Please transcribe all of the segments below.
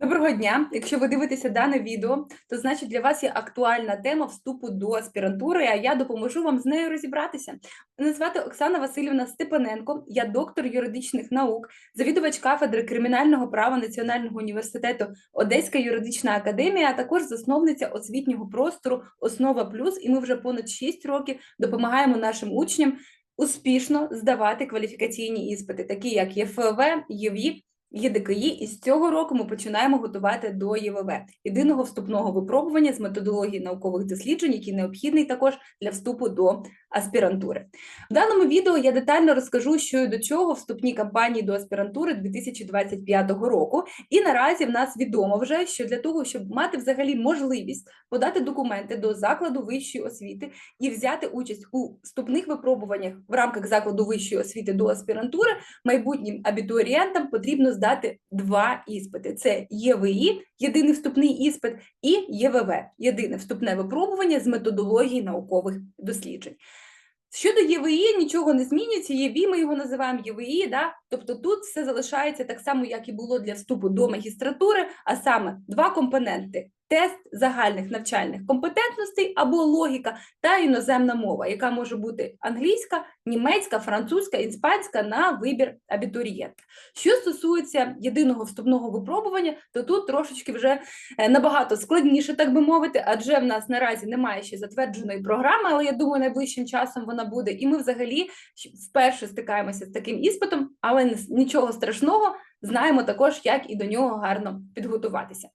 Доброго дня! Якщо ви дивитеся дане відео, то значить для вас є актуальна тема вступу до аспірантури, а я допоможу вам з нею розібратися. Мене звати Оксана Васильівна Степаненко, я доктор юридичних наук, завідувач кафедри кримінального права Національного університету Одеська юридична академія, а також засновниця освітнього простору Основа Плюс. І ми вже понад 6 років допомагаємо нашим учням успішно здавати кваліфікаційні іспити, такі як ЄФВ, ЄВІП, ЄДКІ, і з цього року ми починаємо готувати до ЄВВ єдиного вступного випробування з методології наукових досліджень, який необхідний також для вступу до аспірантури. В даному відео я детально розкажу, що і до чого вступні кампанії до аспірантури 2025 року. І наразі в нас відомо вже, що для того, щоб мати взагалі можливість подати документи до закладу вищої освіти і взяти участь у вступних випробуваннях в рамках закладу вищої освіти до аспірантури, майбутнім абітурієнтам потрібно здати два іспити: це ЄВІ, єдиний вступний іспит, і ЄВВ єдине вступне випробування з методології наукових досліджень. Щодо ЄВІ, нічого не змінюється. ЄВІ ми його називаємо ЄВІ, да? тобто тут все залишається так само, як і було для вступу до магістратури, а саме два компоненти тест загальних навчальних компетентностей або логіка та іноземна мова, яка може бути англійська, німецька, французька, іспанська на вибір абітурієнта. Що стосується єдиного вступного випробування, то тут трошечки вже е, набагато складніше, так би мовити, адже в нас наразі немає ще затвердженої програми, але я думаю, найближчим часом вона буде. І ми взагалі вперше стикаємося з таким іспитом, але нічого страшного, знаємо також, як і до нього гарно підготуватися.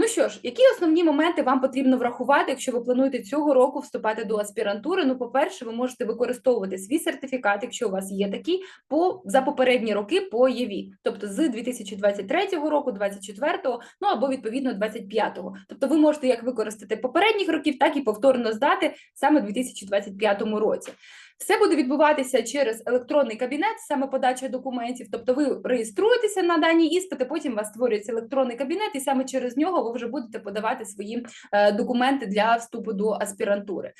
Ну що ж, які основні моменти вам потрібно врахувати, якщо ви плануєте цього року вступати до аспірантури? Ну, по-перше, ви можете використовувати свій сертифікат, якщо у вас є такий, по за попередні роки по ЄВІ, тобто з 2023 року, 2024, ну або відповідно 2025. Тобто, ви можете як використати попередніх років, так і повторно здати саме у 2025 році. Все буде відбуватися через електронний кабінет, саме подача документів. Тобто, ви реєструєтеся на дані іспити, потім у вас створюється електронний кабінет, і саме через нього ви вже будете подавати свої е, документи для вступу до аспірантури.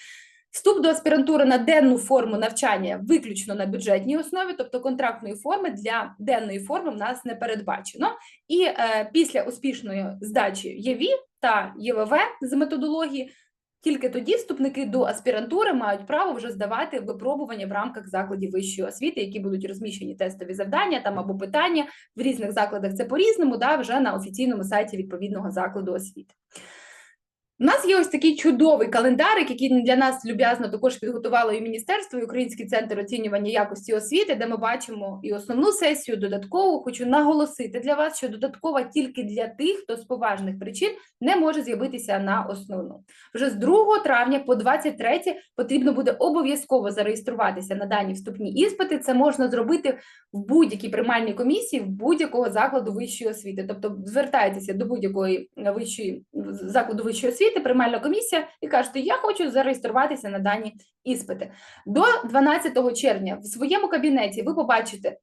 Вступ до аспірантури на денну форму навчання виключно на бюджетній основі, тобто контрактної форми для денної форми в нас не передбачено. І е, після успішної здачі ЄВІ та ЄВВ з методології тільки тоді вступники до аспірантури мають право вже здавати випробування в рамках закладів вищої освіти, які будуть розміщені тестові завдання там або питання в різних закладах. Це по різному, да, вже на офіційному сайті відповідного закладу освіти. У нас є ось такий чудовий календарик, який для нас люб'язно також підготувало і міністерство, і Український центр оцінювання якості освіти, де ми бачимо і основну сесію, додаткову. Хочу наголосити для вас, що додаткова тільки для тих, хто з поважних причин не може з'явитися на основну. Вже з 2 травня по 23 потрібно буде обов'язково зареєструватися на дані вступні іспити. Це можна зробити в будь-якій приймальній комісії в будь-якого закладу вищої освіти. Тобто звертайтеся до будь-якої вищої закладу вищої освіти приходите, приймальна комісія, і кажете, я хочу зареєструватися на дані іспити. До 12 червня в своєму кабінеті ви побачите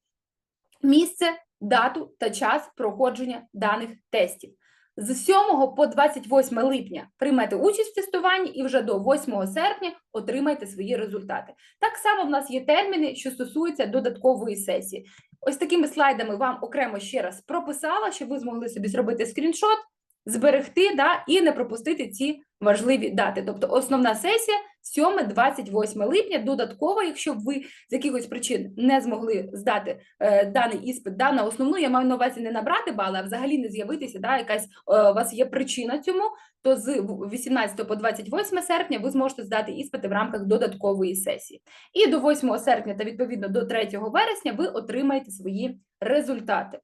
місце, дату та час проходження даних тестів. З 7 по 28 липня приймете участь в тестуванні і вже до 8 серпня отримайте свої результати. Так само в нас є терміни, що стосуються додаткової сесії. Ось такими слайдами вам окремо ще раз прописала, щоб ви змогли собі зробити скріншот зберегти да, і не пропустити ці важливі дати. Тобто основна сесія 7-28 липня, додатково, якщо ви з якихось причин не змогли здати е, даний іспит да, на основну, я маю на увазі не набрати бали, а взагалі не з'явитися, да, якась е, у вас є причина цьому, то з 18 по 28 серпня ви зможете здати іспити в рамках додаткової сесії. І до 8 серпня та відповідно до 3 вересня ви отримаєте свої результати.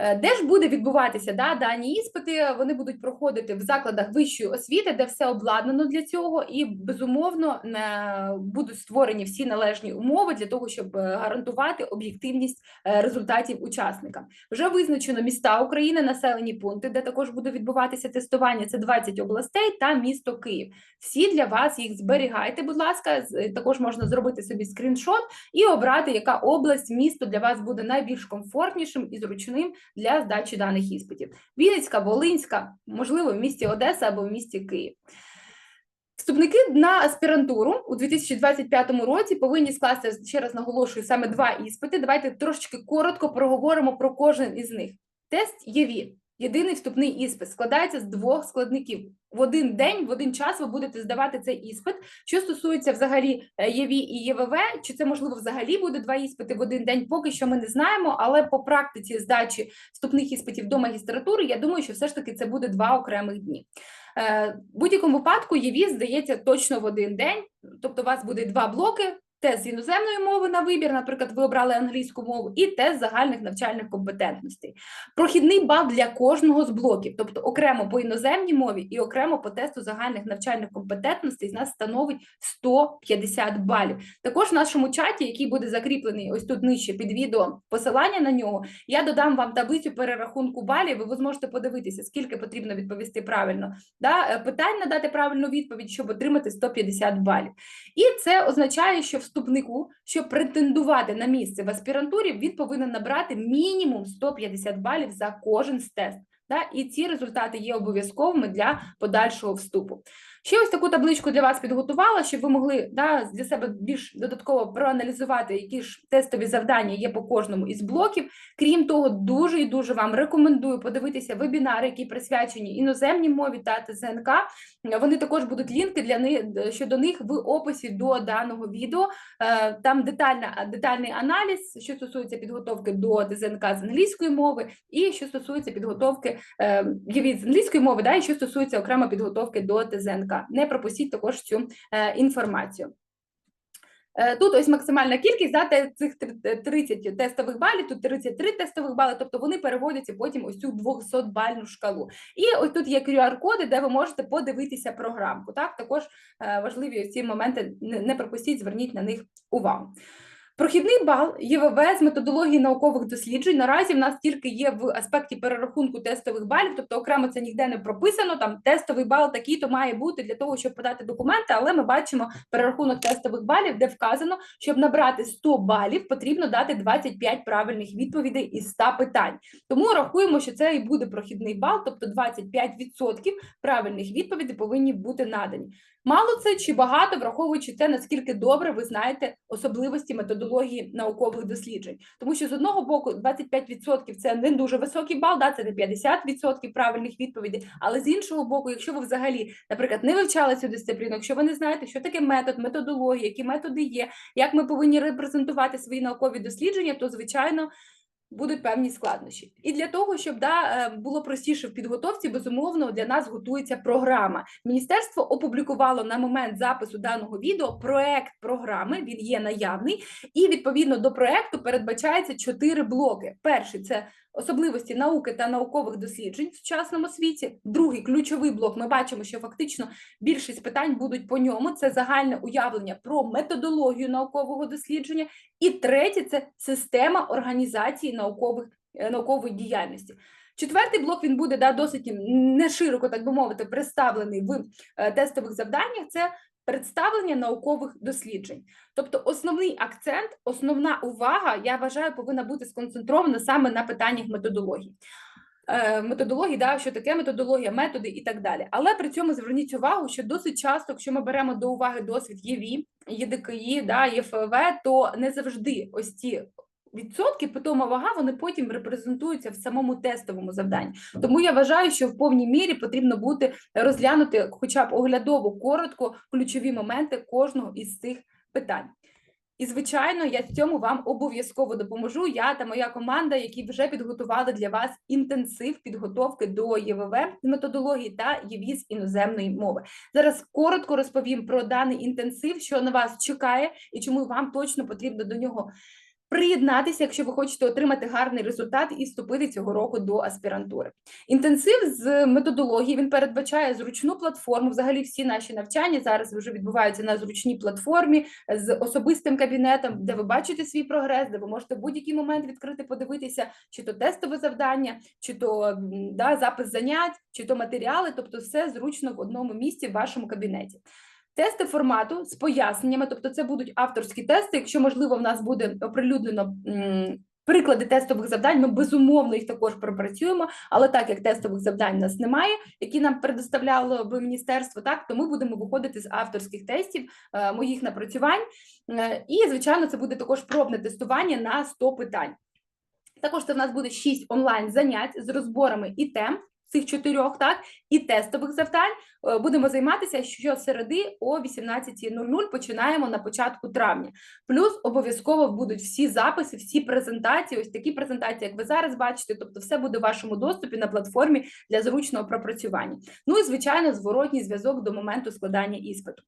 Е, де ж буде відбуватися да, дані іспити? Вони будуть проходити в закладах вищої освіти, де все обладнано для цього, і безумовно не будуть створені всі належні умови для того, щоб е, гарантувати об'єктивність е, результатів учасникам. Вже визначено міста України, населені пункти, де також буде відбуватися тестування. Це 20 областей та місто Київ. Всі для вас їх зберігайте, будь ласка, також можна зробити собі скріншот і обрати, яка область, місто для вас буде найбільш комфортнішим і зручним для здачі даних іспитів. Вінницька, Волинська, можливо, в місті Одеса або в місті Київ. Вступники на аспірантуру у 2025 році повинні скласти, ще раз наголошую, саме два іспити. Давайте трошечки коротко проговоримо про кожен із них. Тест ЄВІ Єдиний вступний іспит складається з двох складників. В один день, в один час ви будете здавати цей іспит. Що стосується взагалі е, ЄВІ і ЄВВ, чи це можливо взагалі буде два іспити в один день? Поки що ми не знаємо, але по практиці здачі вступних іспитів до магістратури, я думаю, що все ж таки це буде два окремих дні. Е, В будь-якому випадку ЄВІ здається точно в один день, тобто у вас буде два блоки. Тест з іноземної мови на вибір, наприклад, ви обрали англійську мову, і тест загальних навчальних компетентностей. Прохідний бал для кожного з блоків, тобто окремо по іноземній мові і окремо по тесту загальних навчальних компетентностей, з нас становить 150 балів. Також в нашому чаті, який буде закріплений ось тут нижче під відео, посилання на нього, я додам вам таблицю перерахунку балів, і ви зможете подивитися, скільки потрібно відповісти правильно. Да? е, Питань надати правильну відповідь, щоб отримати 150 балів. І це означає, що вступнику, щоб претендувати на місце в аспірантурі, він повинен набрати мінімум 150 балів за кожен з тест. Да? І ці результати є обов'язковими для подальшого вступу. Ще ось таку табличку для вас підготувала, щоб ви могли да, для себе більш додатково проаналізувати, які ж тестові завдання є по кожному із блоків. Крім того, дуже і дуже вам рекомендую подивитися вебінари, які присвячені іноземній мові та ТЗНК. Вони також будуть лінки для них щодо них в описі до даного відео. Е, Там детальна детальний аналіз, що стосується підготовки до ТЗНК з англійської мови, і що стосується підготовки е, від англійської мови, да, і що стосується окремо підготовки до ТЗНК. Не пропустіть також цю е, інформацію. Е, Тут ось максимальна кількість те- цих тр- 30 тестових балів, тут 33 тестових бали, тобто вони переводяться потім ось цю 200-бальну шкалу. І ось тут є QR-коди, де ви можете подивитися програмку. Так, також е, важливі ці моменти не пропустіть, зверніть на них увагу. Прохідний бал ЄВВ з методології наукових досліджень наразі в нас тільки є в аспекті перерахунку тестових балів, тобто окремо це ніде не прописано. Там тестовий бал такий то має бути для того, щоб подати документи. Але ми бачимо перерахунок тестових балів, де вказано, щоб набрати 100 балів, потрібно дати 25 правильних відповідей із 100 питань. Тому рахуємо, що це і буде прохідний бал, тобто 25% правильних відповідей повинні бути надані. Мало це чи багато, враховуючи те, наскільки добре ви знаєте особливості методології наукових досліджень. Тому що з одного боку 25% це не дуже високий бал, да, це не 50% правильних відповідей. Але з іншого боку, якщо ви взагалі, наприклад, не вивчали цю дисципліну, якщо ви не знаєте, що таке метод, методологія, які методи є, як ми повинні репрезентувати свої наукові дослідження, то звичайно. Будуть певні складнощі, і для того, щоб да е, було простіше в підготовці, безумовно для нас готується програма. Міністерство опублікувало на момент запису даного відео проект програми. Він є наявний, і відповідно до проекту передбачається чотири блоки. Перший це особливості науки та наукових досліджень в сучасному світі. Другий ключовий блок. Ми бачимо, що фактично більшість питань будуть по ньому. Це загальне уявлення про методологію наукового дослідження. І третє це система організації наукових е, наукової діяльності. Четвертий блок він буде да, досить не широко, так би мовити, представлений в е, тестових завданнях. Це представлення наукових досліджень. Тобто, основний акцент, основна увага, я вважаю, повинна бути сконцентрована саме на питаннях методології. Е, Методології, да, що таке методологія, методи і так далі. Але при цьому зверніть увагу, що досить часто, якщо ми беремо до уваги досвід ЄВІ, ЄДКІ, да, ЄФВ, то не завжди ось ці відсотки, питома вага, вони потім репрезентуються в самому тестовому завданні. Тому я вважаю, що в повній мірі потрібно бути розглянути, хоча б оглядово коротко, ключові моменти кожного із цих питань. І, звичайно, я в цьому вам обов'язково допоможу. Я та моя команда, які вже підготували для вас інтенсив підготовки до ЄВВ методології та ЄВІ з іноземної мови. Зараз коротко розповім про даний інтенсив, що на вас чекає, і чому вам точно потрібно до нього приєднатися, якщо ви хочете отримати гарний результат і вступити цього року до аспірантури. Інтенсив з методології він передбачає зручну платформу. Взагалі, всі наші навчання зараз вже відбуваються на зручній платформі з особистим кабінетом, де ви бачите свій прогрес, де ви можете в будь-який момент відкрити, подивитися, чи то тестове завдання, чи то да, запис занять, чи то матеріали, тобто все зручно в одному місці в вашому кабінеті. Тести формату з поясненнями, тобто це будуть авторські тести. Якщо можливо, в нас буде оприлюднено приклади тестових завдань, ми безумовно їх також пропрацюємо. Але так як тестових завдань у нас немає, які нам предоставляло би міністерство, так то ми будемо виходити з авторських тестів е, моїх напрацювань. Е, і звичайно, це буде також пробне тестування на 100 питань. Також це в нас буде 6 онлайн занять з розборами і тем. Цих чотирьох, так, і тестових завдань Е, будемо займатися щосереди о 18.00, починаємо на початку травня. Плюс обов'язково будуть всі записи, всі презентації, ось такі презентації, як ви зараз бачите, тобто все буде в вашому доступі на платформі для зручного пропрацювання. Ну і звичайно, зворотній зв'язок до моменту складання іспиту.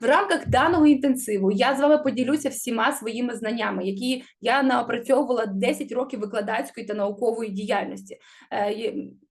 В рамках даного інтенсиву я з вами поділюся всіма своїми знаннями, які я наопрацьовувала 10 років викладацької та наукової діяльності.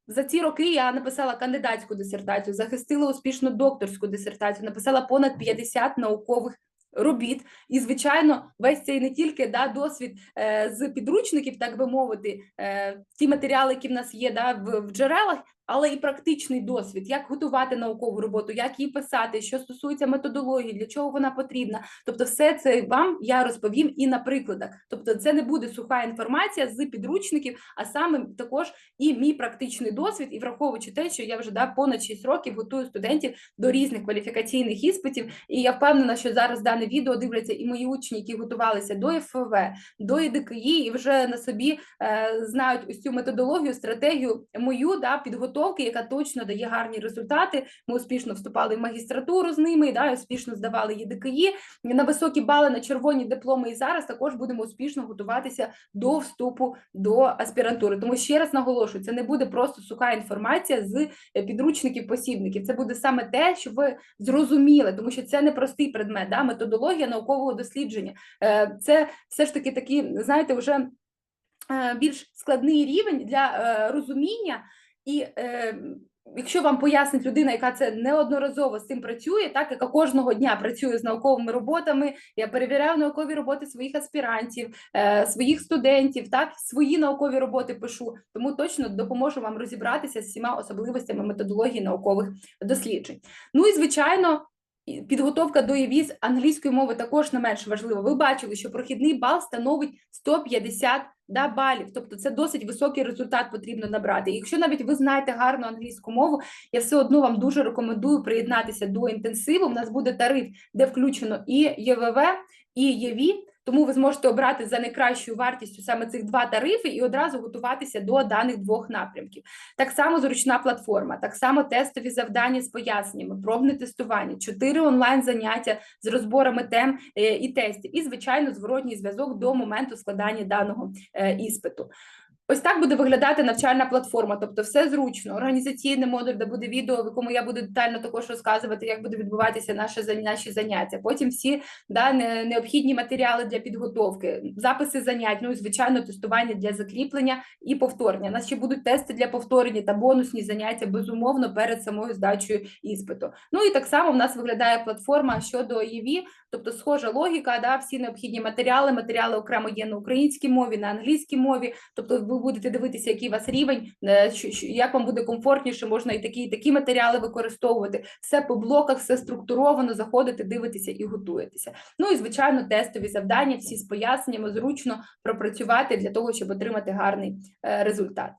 За ці роки я написала кандидатську дисертацію, захистила успішну докторську дисертацію, написала понад 50 наукових робіт. І, звичайно, весь цей не тільки да, досвід е, з підручників, так би мовити, е, ті матеріали, які в нас є да, в, в джерелах, але і практичний досвід, як готувати наукову роботу, як її писати, що стосується методології, для чого вона потрібна. Тобто, все це вам я розповім і на прикладах. Тобто, це не буде суха інформація з підручників, а саме також і мій практичний досвід, і враховуючи те, що я вже да понад 6 років готую студентів до різних кваліфікаційних іспитів. І я впевнена, що зараз дане відео дивляться і мої учні, які готувалися до ФВ, до ІДКІ, і вже на собі е, знають цю методологію, стратегію мою да підготовку підготовки, яка точно дає гарні результати. Ми успішно вступали в магістратуру з ними, да, успішно здавали ЄДКІ на високі бали на червоні дипломи. І зараз також будемо успішно готуватися до вступу до аспірантури. Тому ще раз наголошую, це не буде просто суха інформація з е, підручників посібників. Це буде саме те, що ви зрозуміли, тому що це не простий предмет, да, методологія наукового дослідження. Е, це все ж таки такі, знаєте, вже е, більш складний рівень для розуміння. І е, якщо вам пояснить людина, яка це неодноразово з цим працює, так яка кожного дня працює з науковими роботами, я перевіряю наукові роботи своїх аспірантів, е, своїх студентів, так свої наукові роботи пишу, тому точно допоможу вам розібратися з всіма особливостями методології наукових досліджень. Ну і звичайно. Підготовка до ЄВІ з англійської мови також не менш важлива. Ви бачили, що прохідний бал становить 150 да, балів. Тобто це досить високий результат потрібно набрати. Якщо навіть ви знаєте гарну англійську мову, я все одно вам дуже рекомендую приєднатися до інтенсиву. У нас буде тариф, де включено і ЄВВ, і ЄВІ. Тому ви зможете обрати за найкращою вартістю саме цих два тарифи і одразу готуватися до даних двох напрямків. Так само зручна платформа, так само тестові завдання з поясненнями, пробне тестування, чотири онлайн заняття з розборами тем е, і тестів, і звичайно, зворотній зв'язок до моменту складання даного е, іспиту. Ось так буде виглядати навчальна платформа, тобто все зручно, організаційний модуль, де буде відео, в якому я буду детально також розказувати, як буде відбуватися наше наші заняття. Потім всі да, необхідні матеріали для підготовки, записи занять, ну і звичайно, тестування для закріплення і повторення. У нас ще будуть тести для повторення та бонусні заняття, безумовно, перед самою здачею іспиту. Ну і так само в нас виглядає платформа щодо ЄВІ, тобто схожа логіка, да, всі необхідні матеріали, матеріали окремо є на українській мові, на англійській мові, тобто ви будете дивитися, який у вас рівень, е, як вам буде комфортніше, можна і такі, і такі матеріали використовувати. Все по блоках, все структуровано, заходите, дивитеся і готуєтеся. Ну і звичайно, тестові завдання, всі з поясненнями зручно пропрацювати для того, щоб отримати гарний е, результат.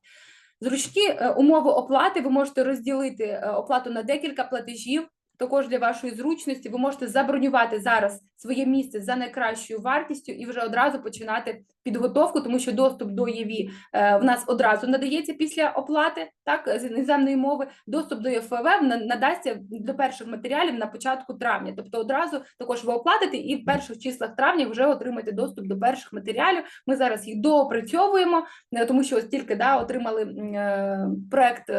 Зручні е, умови оплати ви можете розділити оплату на декілька платежів. Також для вашої зручності ви можете забронювати зараз своє місце за найкращою вартістю і вже одразу починати підготовку, тому що доступ до ЄВІ е, в нас одразу надається після оплати, так з іноземної мови. Доступ до ЄФВ надасться до перших матеріалів на початку травня. Тобто, одразу також ви оплатите і в перших числах травня вже отримаєте доступ до перших матеріалів. Ми зараз їх доопрацьовуємо, е, тому що ось тільки да отримали е, проект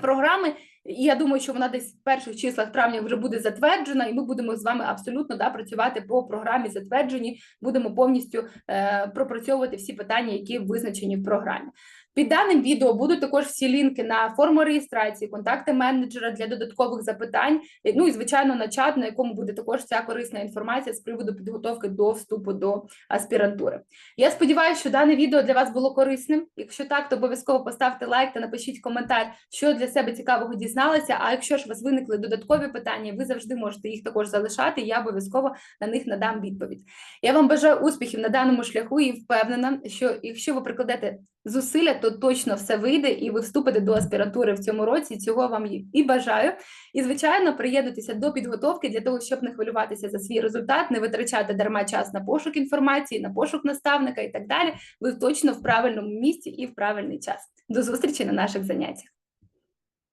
програми. І я думаю, що вона десь в перших числах травня вже буде затверджена, і ми будемо з вами абсолютно да, працювати по програмі затверджені, Будемо повністю е, пропрацьовувати всі питання, які визначені в програмі. Під даним відео будуть також всі лінки на форму реєстрації, контакти менеджера для додаткових запитань. Ну і звичайно на чат, на якому буде також вся корисна інформація з приводу підготовки до вступу до аспірантури. Я сподіваюся, що дане відео для вас було корисним. Якщо так, то обов'язково поставте лайк та напишіть коментар, що для себе цікавого дізналися. А якщо ж у вас виникли додаткові питання, ви завжди можете їх також залишати. і Я обов'язково на них надам відповідь. Я вам бажаю успіхів на даному шляху і впевнена, що якщо ви прикладете зусилля, то точно все вийде, і ви вступите до аспірантури в цьому році. Цього вам і бажаю. І звичайно, приєднуйтеся до підготовки для того, щоб не хвилюватися за свій результат, не витрачати дарма час на пошук інформації, на пошук наставника і так далі. Ви точно в правильному місці і в правильний час. До зустрічі на наших заняттях.